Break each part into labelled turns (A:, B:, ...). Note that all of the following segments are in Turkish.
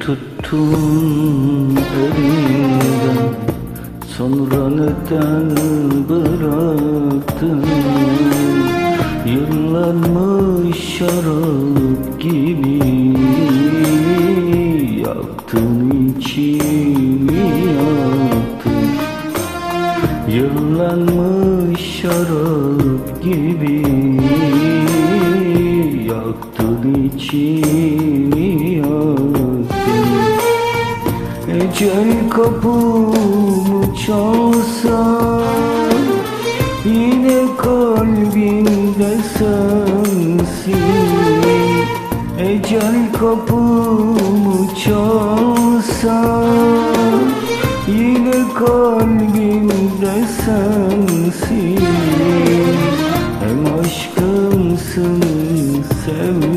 A: tuttum elinden. Sonra neden bıraktın? Yıllanmış şarap gibi Yaktın içimi yaktın. Yıllanmış şarap gibi Yaktın içimi Ecel kapımı çalsa Yine kalbimde sensin. Ecel kapımı çalsa Yine kalbimde sensin. Hem aşkımsın sevgilim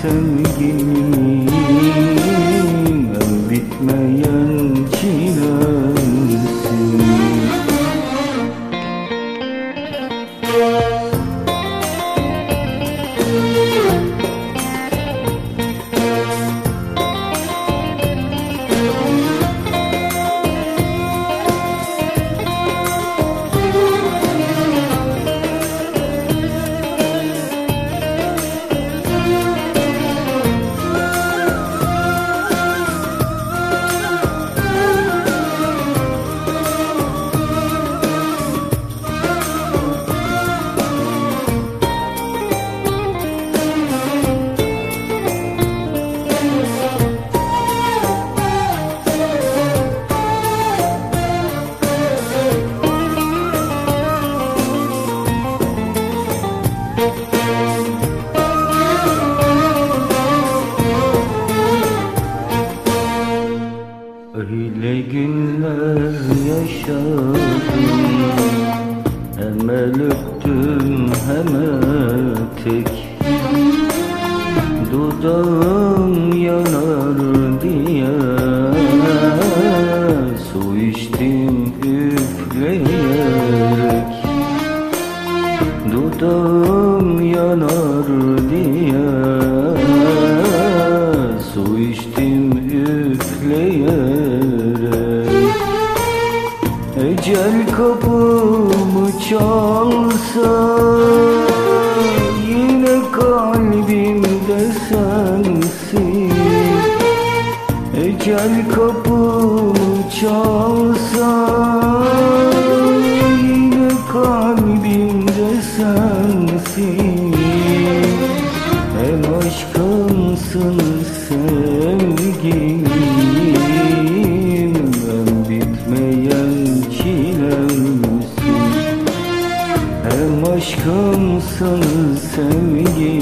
A: sevgilim. Bitmeyen günler yaşadım? Hem el öptüm hem tek Dudağım yanar Ecel kapımı çalsa Yine kalbimde sensin. Ecel kapımı çalsa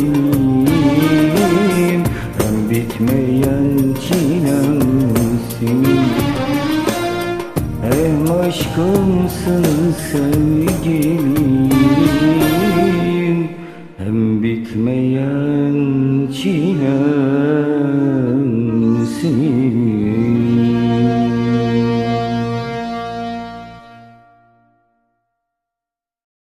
A: sevgilim Hem bitmeyen çilemsin Hem aşkımsın sevgilim. Hem bitmeyen çilemsin